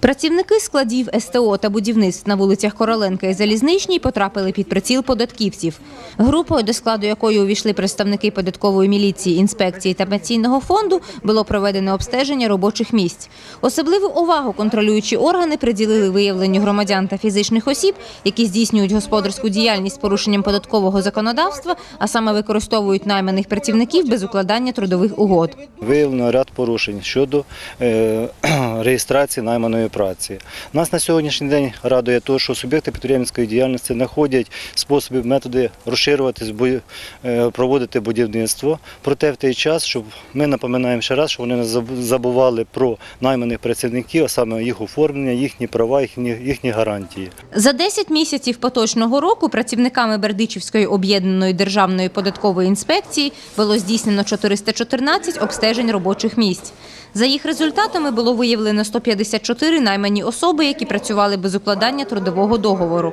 Працівники складів СТО та будівництв на вулицях Короленка і Залізничній потрапили під приціл податківців. Групою, до складу якої увійшли представники податкової міліції, інспекції та пенсійного фонду, було проведено обстеження робочих місць. Особливу увагу контролюючі органи приділили виявленню громадян та фізичних осіб, які здійснюють господарську діяльність з порушенням податкового законодавства, а саме використовують найманих працівників без укладання трудових угод. Виявлено ряд порушень щодо е, реєстрації найманої праці. Нас на сьогоднішній день радує те, що суб'єкти підприємницької діяльності знаходять способи, методи розширювати, збу- е, проводити будівництво. Проте в той час, щоб ми напоминаємо ще раз, що вони не забували про найманих працівників, а саме їх оформлення, їхні права, їхні, їхні гарантії. За 10 місяців поточного року працівниками Бердичівської об'єднаної державної податкової інспекції було здійснено 414 обстежень робочих місць. За їх результатами було виявлено 154 наймані особи, які працювали без укладання трудового договору.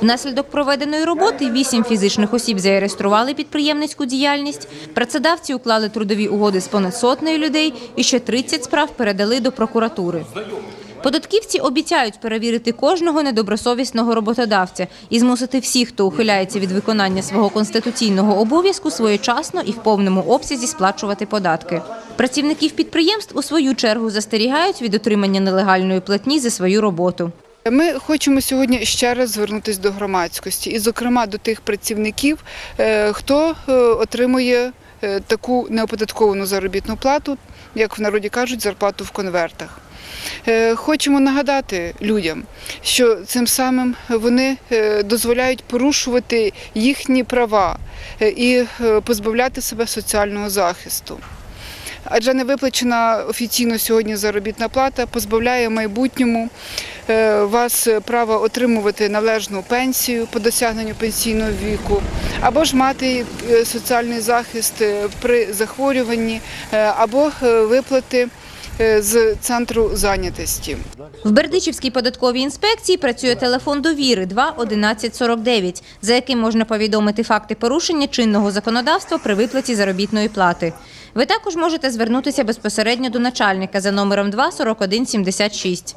Внаслідок проведеної роботи вісім фізичних осіб зареєстрували підприємницьку діяльність, працедавці уклали трудові угоди з понад сотнею людей і ще 30 справ передали до прокуратури. Податківці обіцяють перевірити кожного недобросовісного роботодавця і змусити всіх, хто ухиляється від виконання свого конституційного обов'язку, своєчасно і в повному обсязі сплачувати податки. Працівників підприємств у свою чергу застерігають від отримання нелегальної платні за свою роботу. Ми хочемо сьогодні ще раз звернутися до громадськості, і, зокрема, до тих працівників, е, хто е, отримує таку неоподатковану заробітну плату, як в народі кажуть, зарплату в конвертах. Е, Хочемо нагадати людям, що цим самим вони е, дозволяють порушувати їхні права е, і е, позбавляти себе соціального захисту. Адже не виплачена офіційно сьогодні заробітна плата позбавляє майбутньому е, вас права отримувати належну пенсію по досягненню пенсійного віку, або ж мати е, соціальний захист е, при захворюванні, е, або е, виплати е, з центру зайнятості. В Бердичівській податковій інспекції працює телефон довіри 2 11 49, за яким можна повідомити факти порушення чинного законодавства при виплаті заробітної плати. Ви також можете звернутися безпосередньо до начальника за номером 2 41 76.